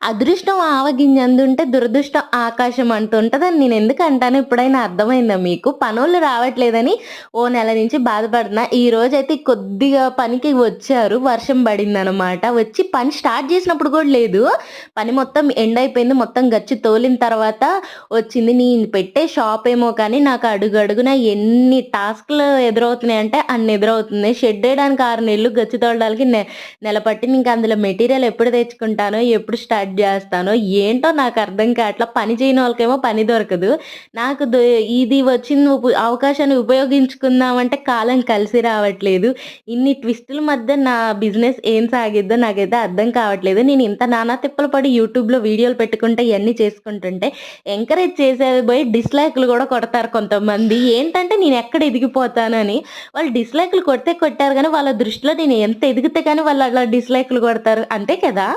అదృష్టం ఆవగింజ అందుంటే దురదృష్టం ఆకాశం అంటుంటదని నేను ఎందుకు అంటాను ఇప్పుడైనా అర్థమైందా మీకు? పనులు రావట్లేదని ఓ నెల నుంచి బాధపడుతున్నా. ఈ రోజు అయితే కొద్దిగా పనికి వచ్చారు. వర్షం పడిందనమాట వచ్చి పని స్టార్ట్ చేసినప్పుడు కూడా లేదు. పని మొత్తం ఎండ్ అయిపోయింది. మొత్తం గచ్చి తోలిన తర్వాత వచ్చింది. నేను పెట్టే షాప్ ఏమో కానీ నాకు అడుగు అడుగున ఎన్ని టాస్క్లు ఎదురవుతున్నాయి అంటే అన్ని ఎదురవుతుంది షెడ్ వేయడానికి ఆరు నెలలు గచ్చి తోలడానికి నె నెల పట్టింది. ఇంకా అందులో మెటీరియల్ ఎప్పుడు తెచ్చుకుంటానో ఎప్పుడు స్టార్ట్ చేస్తానో ఏంటో నాకు అర్థం కావట్లా పని చేయని వాళ్ళకేమో పని దొరకదు. నాకు దొ- ఇది వచ్చిన అవకాశాన్ని ఉపయోగించుకుందామంటే కాలం కలిసి రావట్లేదు. ఇన్ని ట్విస్టుల మధ్య నా బిజినెస్ ఏం సాగిద్దో నాకైతే అర్థం కావట్లేదు. నేను ఇంత నానా తిప్పలు పడి యూట్యూబ్లో వీడియోలు పెట్టుకుంటే ఇవన్నీ చేసుకుంటుంటే ఎంకరేజ్ చేసేది పోయి డిస్లైక్లు కూడా కొడతారు కొంతమంది. ఏంటంటే నేను ఎక్కడ ఎదిగిపోతానని. వాళ్ళు డిస్లైక్లు కొడితే కొట్టారు కానీ వాళ్ళ దృష్టిలో నేను ఎంత ఎదిగితే కానీ వాళ్ళు అలా డిస్లైక్లు కొడతారు. అంతే కదా?